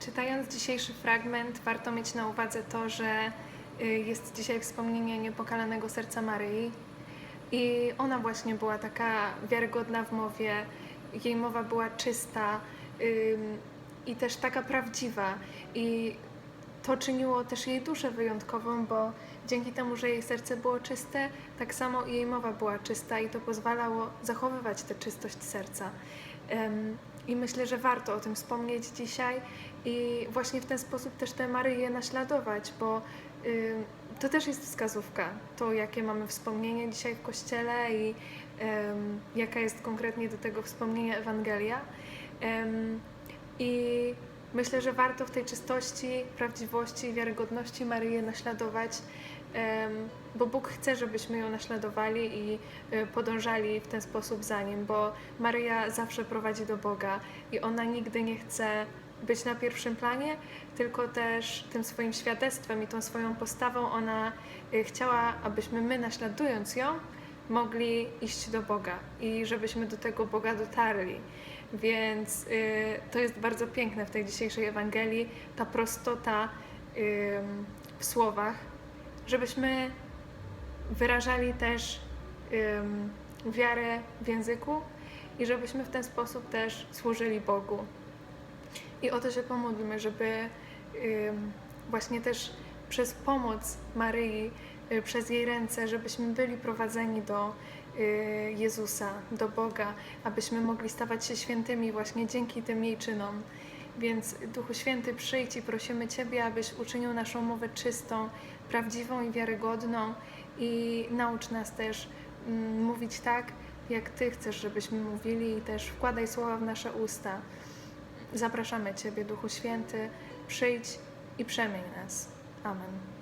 Czytając dzisiejszy fragment, warto mieć na uwadze to, że y, jest dzisiaj wspomnienie niepokalanego serca Maryi. I ona właśnie była taka wiarygodna w mowie, jej mowa była czysta i też taka prawdziwa. I to czyniło też jej duszę wyjątkową, bo dzięki temu, że jej serce było czyste, tak samo jej mowa była czysta i to pozwalało zachowywać tę czystość serca. I myślę, że warto o tym wspomnieć dzisiaj i właśnie w ten sposób też tę Maryję naśladować, bo to też jest wskazówka, to jakie mamy wspomnienie dzisiaj w Kościele i jaka jest konkretnie do tego wspomnienia Ewangelia. I myślę, że warto w tej czystości, prawdziwości i wiarygodności Maryję naśladować, bo Bóg chce, żebyśmy ją naśladowali i e, podążali w ten sposób za Nim, bo Maryja zawsze prowadzi do Boga i ona nigdy nie chce być na pierwszym planie, tylko też tym swoim świadectwem i tą swoją postawą ona e, chciała, abyśmy my naśladując ją, mogli iść do Boga i żebyśmy do tego Boga dotarli. Więc y, to jest bardzo piękne w tej dzisiejszej Ewangelii, ta prostota ym, w słowach, żebyśmy wyrażali też ym, wiarę w języku i żebyśmy w ten sposób też służyli Bogu. I o to się pomódlmy, żeby ym, właśnie też przez pomoc Maryi, y, przez jej ręce, żebyśmy byli prowadzeni do y, Jezusa, do Boga, abyśmy mogli stawać się świętymi właśnie dzięki tym jej czynom. Więc Duchu Święty, przyjdź i prosimy Ciebie, abyś uczynił naszą mowę czystą, prawdziwą i wiarygodną i naucz nas też mm, mówić tak, jak Ty chcesz, żebyśmy mówili i też wkładaj słowa w nasze usta. Zapraszamy Ciebie, Duchu Święty, przyjdź i przemień nas. Amen.